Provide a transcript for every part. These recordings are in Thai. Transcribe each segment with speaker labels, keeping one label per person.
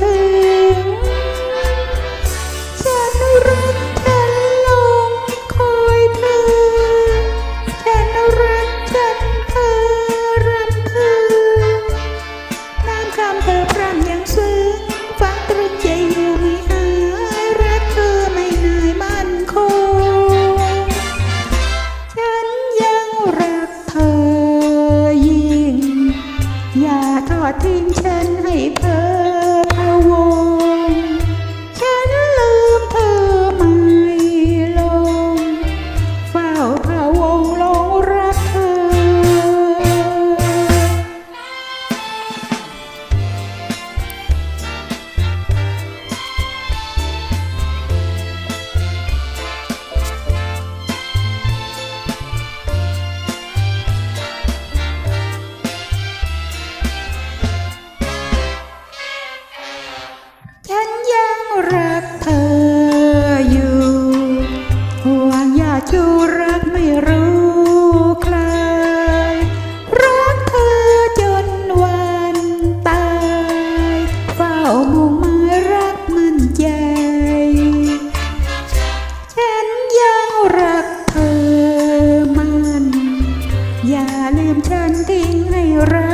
Speaker 1: ถึง จะได้รักเธอลงคอยเธอจะได้รักเธอรำเธอน้ำคำเธอรำอย่างซึ้งฟังตรึงใจญ่ไม่หายรักเธอไม่นายมั่นคง ฉันยังรักเธอยิงอย่าทอดทิ้งฉันให้เธอ มุงมารักมันใจ ฉันยังรักเธอมัน อย่าลืมฉันทิ้งให้รั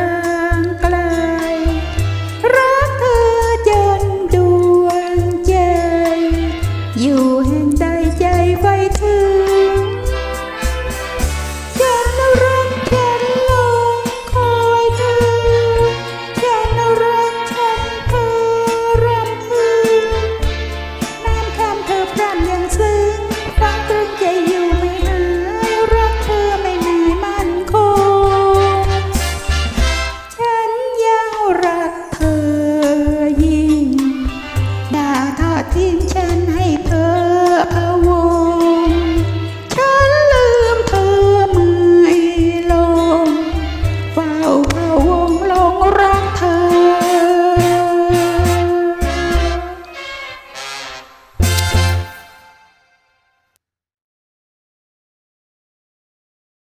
Speaker 1: กเธอจนดวงใจอยู่แห่งใจใจไว้ถือ